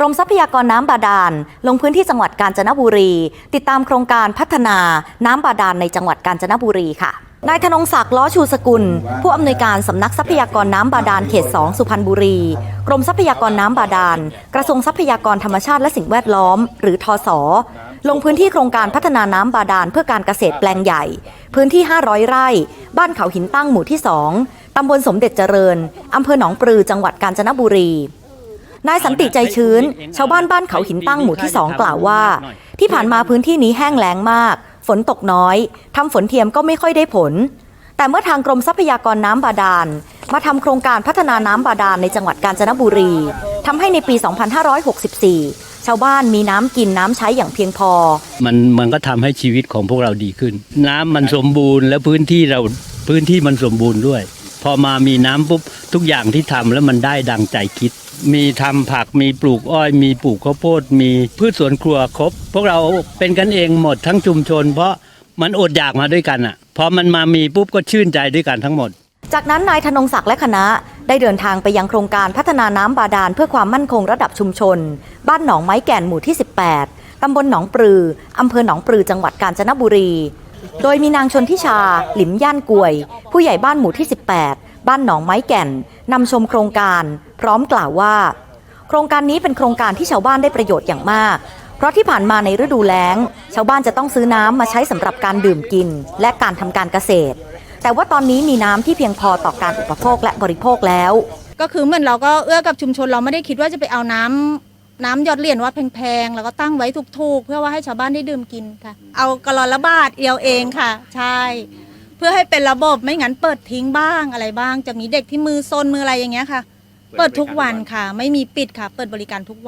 กรมทรัพยากรน้ำบาดาล ลงพื้นที่จังหวัดกาญจนบุรี ติดตามโครงการพัฒนาน้ำบาดาลในจังหวัดกาญจนบุรีค่ะนายธนงศักดิ์ล้อชูสกุล ผู้อำนวยการสำนักทรัพยากรน้ำบาดาลเขต 2 สุพรรณบุรี กรมทรัพยากรน้ำบาดาล กระทรวงทรัพยากรธรรมชาติและสิ่งแวดล้อม หรือทศลงพื้นที่โครงการพัฒนาน้ำบาดาลเพื่อการเกษตรแปลงใหญ่ พื้นที่ 500 ไร่ บ้านเขาหินตั้งหมู่ที่ 2ตำบลสมเด็จเจริญอำเภอหนองปลือจังหวัดกาญจนบุรี นายสันติใจชื้น ชาวบ้านบ้านเขาหินตั้งหมู่ที่2กล่าวว่า ที่ผ่านมาพื้นที่นี้แห้งแล้งมาก ฝนตกน้อยทำฝนเทียมก็ไม่ค่อยได้ผล แต่เมื่อทางกรมทรัพยากรน้ำบาดาล มาทำโครงการพัฒนาน้ำบาดาลในจังหวัดกาญจนบุรีทำให้ในปี 2564 ชาวบ้านมีน้ำกินน้ำใช้อย่างเพียงพอ มันมันก็ทำให้ชีวิตของพวกเราดีขึ้น น้ำมันสมบูรณ์แล้วพื้นที่เราพื้นที่มันสมบูรณ์ด้วย พอมามีน้ำปุ๊บทุกอย่างที่ทำแล้วมันได้ดังใจคิด มีทำผักมีปลูกอ้อย มีปลูกข้าวโพด มีพืชสวนครัวครบ พวกเราเป็นกันเองหมดทั้งชุมชน เพราะมันอดอยากมาด้วยกันอะพอมันมามีปุ๊บก็ชื่นใจด้วยกันทั้งหมด จากนั้นนายธนงศักดิ์และคณะ ได้เดินทางไปยังโครงการพัฒนาน้ำบาดาลเพื่อความมั่นคงระดับชุมชน บ้านหนองไม้แก่นหมู่ที่ 18 ตำบลหนองปลือ อำเภอหนองปลือจังหวัดกาญจนบุรี โดยมีนางชนทิชา หลิมย่านกวย ผู้ใหญ่บ้านหมู่ที่ 18 บ้านหนองไม้แก่น นำชมโครงการพร้อมกล่าวว่า โครงการนี้เป็นโครงการที่ชาวบ้านได้ประโยชน์อย่างมาก เพราะที่ผ่านมาในฤดูแล้ง ชาวบ้านจะต้องซื้อน้ำมาใช้สำหรับการดื่มกิน และการทำการเกษตร แต่ว่าตอนนี้มีน้ำที่เพียงพอต่อการอุปโภคและบริโภคแล้ว ก็คือเหมือนเราก็เอื้อกับชุมชนเราไม่ได้คิดว่าจะไปเอาน้ำน้ำหยอดเหรียญว่าแพงๆ แล้วก็ตั้งไว้ถูกๆ เพื่อว่าให้ชาวบ้านได้ดื่มกินค่ะ เอากะลอนละบาทเดียวเองค่ะ ใช่ เพื่อให้เป็นระบบไม่งั้นเปิดทิ้งบ้างอะไรบ้าง จะมีเด็กที่มือซนมืออะไรอย่างเงี้ยค่ะ เปิดทุกวันค่ะ ไม่มีปิดค่ะ เปิดบริการทุกวัน